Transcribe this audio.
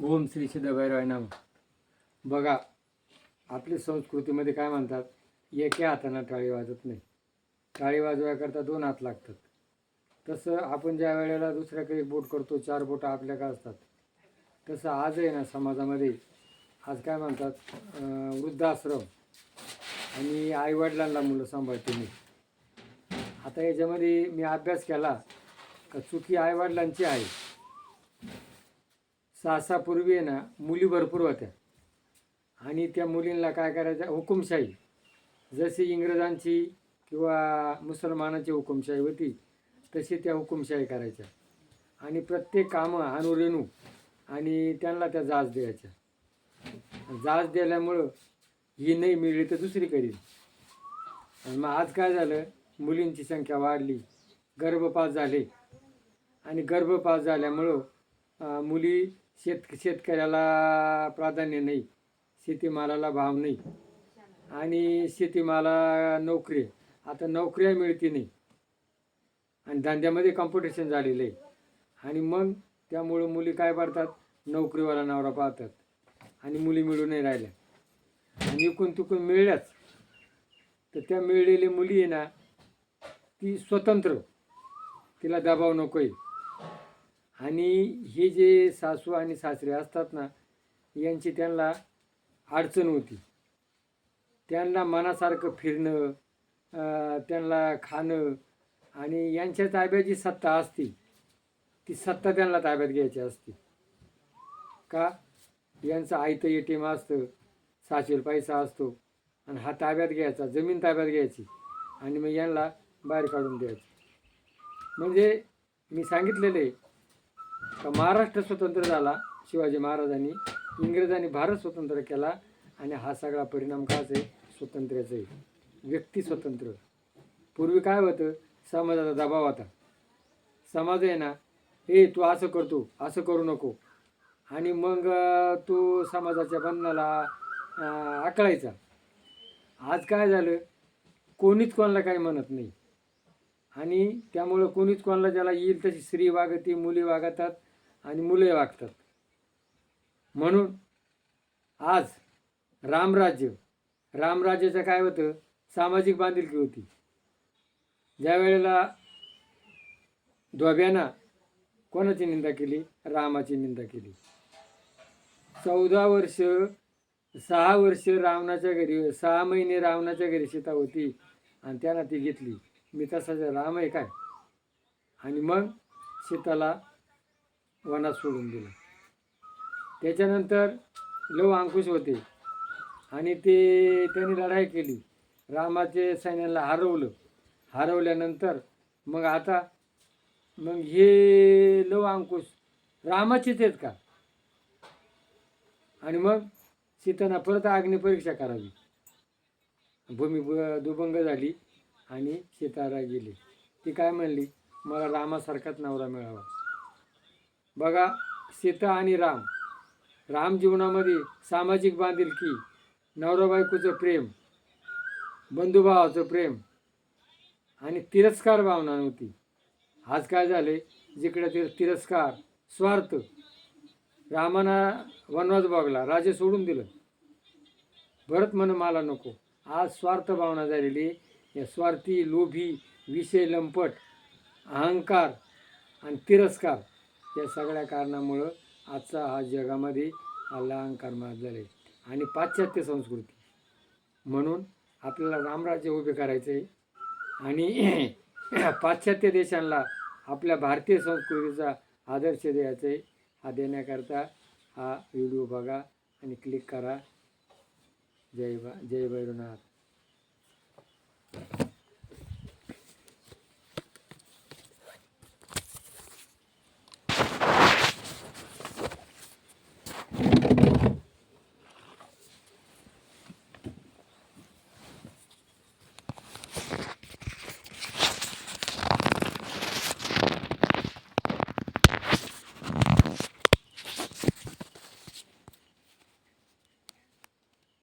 ओम श्री सिद्धभैरवाय नाम. बघा आपली संस्कृतीमध्ये काय म्हणतात? एका हातानं टाळी वाजत नाही. टाळी वाजवायकरता दोन हात लागतात. तसं आपण ज्या वेळेला दुसऱ्याकडे बोट करतो चार बोटं आपल्याकडे असतात. तसं आज आहे ना समाजामध्ये आज काय म्हणतात? वृद्धाश्रम आणि आईवडिलांना मुलं सांभाळते नाही आता याच्यामध्ये मी अभ्यास केला का चुकी आईवडिलांची आहे. सासापूर्वी आहे ना मुली भरपूर होत्या. आणि त्या मुलींना काय करायचं हुकुमशाही. जशी इंग्रजांची किंवा मुसलमानांची हुकुमशाही होती तशी त्या हुकुमशाही करायच्या. आणि प्रत्येक कामं अनुरेणू आणि त्यांना त्या जाच द्यायच्या. जाच दिल्यामुळं ही नाही मिळली तर दुसरी करील आणि मग आज काय झालं मुलींची संख्या वाढली गर्भपात झाले. आणि गर्भपात झाल्यामुळं मुली शेत शेतकऱ्याला प्राधान्य नाही शेतीमालाला भाव नाही आणि शेतीमाला नोकरी. आता नोकऱ्या मिळती नाही. आणि धंद्यामध्ये कॉम्पिटिशन झालेलं आहे. आणि मग त्यामुळं मुली काय पाडतात? नोकरीवाला नवरा पाहतात आणि मुली मिळू नाही राहिल्या. आणि इकून तिकून मिळल्याच. तर त्या मिळलेल्या मुली आहे ना ती स्वतंत्र. तिला दबाव नको आहे आणि हे जे सासू आणि सासरे असतात ना यांची त्यांना अडचण होती. त्यांना मनासारखं फिरणं त्यांना खाणं आणि यांच्या ताब्यात जी सत्ता असते ती सत्ता त्यांना ताब्यात घ्यायची असते. का? यांचं आयतं ए टी एम असतं साचेल पैसा असतो आणि हा ताब्यात घ्यायचा जमीन ताब्यात घ्यायची आणि मग यांना बाहेर काढून द्यायचं. म्हणजे मी सांगितलेलं आहे का महाराष्ट्र स्वतंत्र झाला शिवाजी महाराजांनी इंग्रजांनी भारत स्वतंत्र केला आणि हा सगळा परिणाम काच आहे स्वतंत्र्याचा आहे. व्यक्ती स्वतंत्र. पूर्वी काय होतं? समाजाचा दबाव होता. समाज आहे ना हे तू असं करतो असं करू नको. आणि मग तो तू समाजाच्या बंधनाला आकळायचा. आज काय झालं? कोणीच कोणाला काही म्हणत नाही. आणि त्यामुळं कोणीच कोणाला ज्याला येईल तशी स्त्री वागते मुली वागतात आणि मुले वागतात. म्हणून आज रामराज्य रामराज्याचं काय होतं? सामाजिक बांधिलकी होती. ज्या वेळेला धोब्यानं कोणाची निंदा केली? रामाची निंदा केली. चौदा वर्ष सहा वर्ष रावणाच्या घरी सहा महिने रावणाच्या घरी सीता होती आणि त्यांना ती घेतली. मी तसाच राम आहे काय? आणि मग सीताला वनात सोडून दिलं. त्याच्यानंतर लव अंकुश होते. आणि ते त्यांनी लढाई केली. रामाचे सैन्याला हरवलं. हरवल्यानंतर मग आता मग हे लव अंकुश रामाचेच आहेत का? आणि मग सीताना परत अग्निपरीक्षा करावी. भूमी दुभंग झाली आणि सीतारा गेली. ती काय म्हणली? मला रामासारखाच नवरा मिळावा. बघा सीता आणि राम. राम जीवनामध्ये सामाजिक बांधिलकी नवरा बायकोचं प्रेम बंधुभावाचं प्रेम आणि तिरस्कार भावना नव्हती. आज काय झाले जिकडे ते तिरस्कार स्वार्थ रामाना वनवास बघला राजे सोडून दिलं. भरत म्हण मला नको. आज स्वार्थ भावना झालेली या स्वार्थी लोभी विषय लंपट अहंकार आणि तिरस्कार या सगळ्या कारणामुळं आजचा हा जगामध्ये हा लहानकार माजलेला आहे. आणि पाश्चात्य संस्कृती. म्हणून आपल्याला रामराज्य उभे करायचं आहे आणि पाश्चात्य देशांना आपल्या भारतीय संस्कृतीचा आदर्श द्यायचा आहे हा देण्याकरता हा व्हिडिओ बघा आणि क्लिक करा. जय बा जय भैरवनाथ